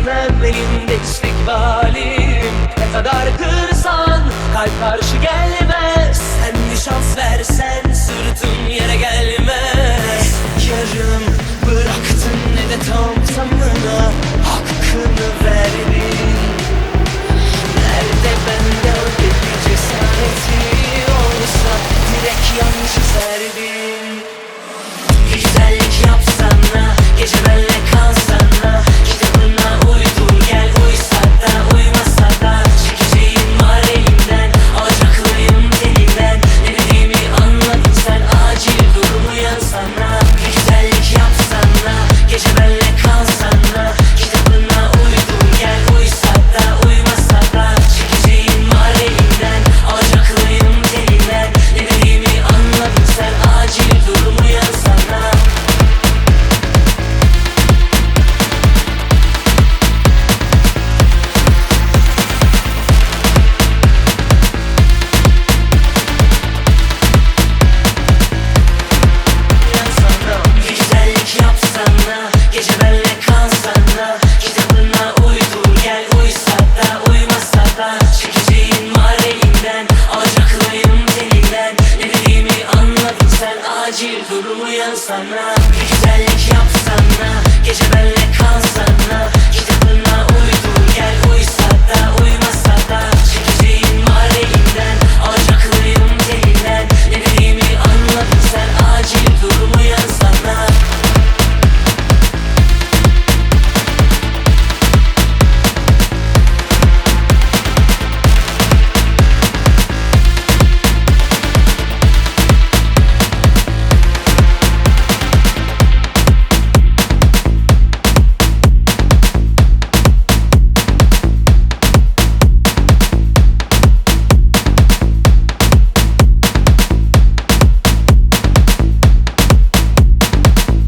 Bilmem benim de istikbalim Ne kadar kırsan kalp karşı gelir Dur uyan sana Bir güzellik yapsana Gece benle kalsana